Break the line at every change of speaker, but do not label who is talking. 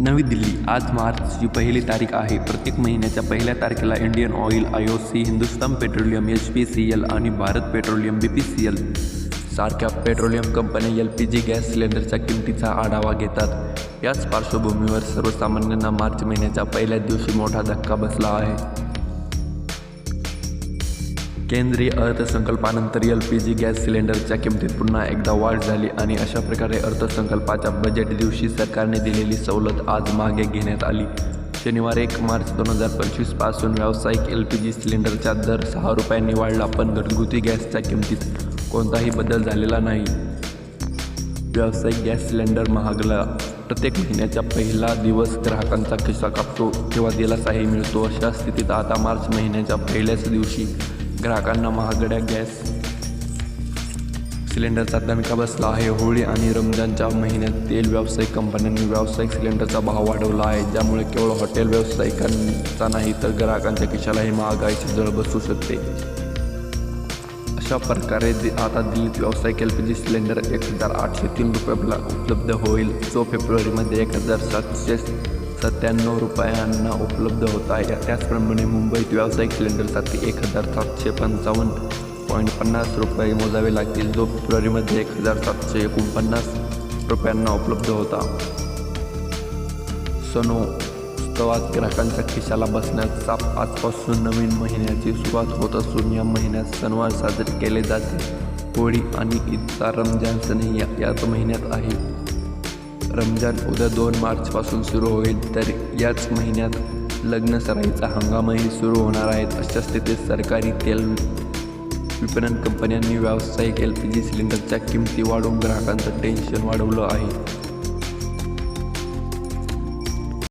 नवी दिल्ली. आज मार्चची पहिली तारीख आहे. प्रत्येक महिन्याच्या पहिल्या तारखेला Indian Oil I O C Hindustan Petroleum H P C L आणि Bharat Petroleum B P C L. सारख्या पेट्रोलियम कंपन्या एल पी जी गॅस सिलेंडरच्या किमतीचा आढावा घेतात. याच पार्श्वभूमीवर सर्वसामान्यांना मार्च महिन्याच्या पहिल्याच दिवशी मोठा धक्का बसला आहे. केंद्रीय अर्थसंकल्पानंतर एल पी जी गॅस सिलेंडरच्या किमतीत पुन्हा एकदा वाढ झाली आणि अशा प्रकारे अर्थसंकल्पाच्या बजेट दिवशी सरकारने दिलेली सवलत आज मागे घेण्यात आली. शनिवार एक मार्च दोन हजार पंचवीसपासून व्यावसायिक एल पी जी सिलेंडरचा दर सहा रुपयांनी वाढला पण घरगुती गॅसच्या किमतीत कोणताही बदल झालेला नाही. व्यावसायिक गॅस सिलेंडर महागला. प्रत्येक महिन्याचा पहिला दिवस ग्राहकांचा खिस्सा कापतो किंवा दिलासाही मिळतो अशा स्थितीत आता मार्च महिन्याच्या पहिल्याच दिवशी ग्राहकांना महागड्या गॅस सिलेंडरचा दणका बसला आहे. होळी आणि रमजानच्या महिन्यात तेल व्यावसायिक कंपन्यांनी व्यावसायिक सिलेंडरचा भाव वाढवला आहे. ज्यामुळे केवळ हॉटेल व्यावसायिकांचा नाही तर ग्राहकांच्या खिशालाही महागाईची जळ बसू शकते. अशा प्रकारे आता दिल्लीत व्यावसायिक एल पी जी सिलेंडर एक हजार आठशे तीन रुपयाला उपलब्ध होईल. जो फेब्रुवारीमध्ये एक हजार सातशे सत्त्याण्णव रुपयांना उपलब्ध होत आहे. त्याचप्रमाणे मुंबईत व्यावसायिक सिलेंडरसाठी एक हजार सातशे पंचावन्न पॉईंट पन्नास रुपये मोजावे लागतील. जो फेब्रुवारीमध्ये एक हजार सातशे एकोणपन्नास रुपयांना उपलब्ध होता. सनो उत्सवात ग्राहकांच्या खिशाला बसण्याचा आजपासून नवीन महिन्याची सुरुवात होत असून या महिन्यात सणवार साजरे केले जाते होळी आणि ईदचा रमजान सणही या- याच महिन्यात आहे. रमजान उद्या दोन मार्चपासून सुरू होईल तर याच महिन्यात लग्न सराईचा हंगामही सुरू होणार आहेत अशा स्थितीत सरकारी तेल विपणन कंपन्यांनी व्यावसायिक एल पी जी सिलेंडरच्या किमती वाढवून ग्राहकांचं टेन्शन वाढवलं आहे.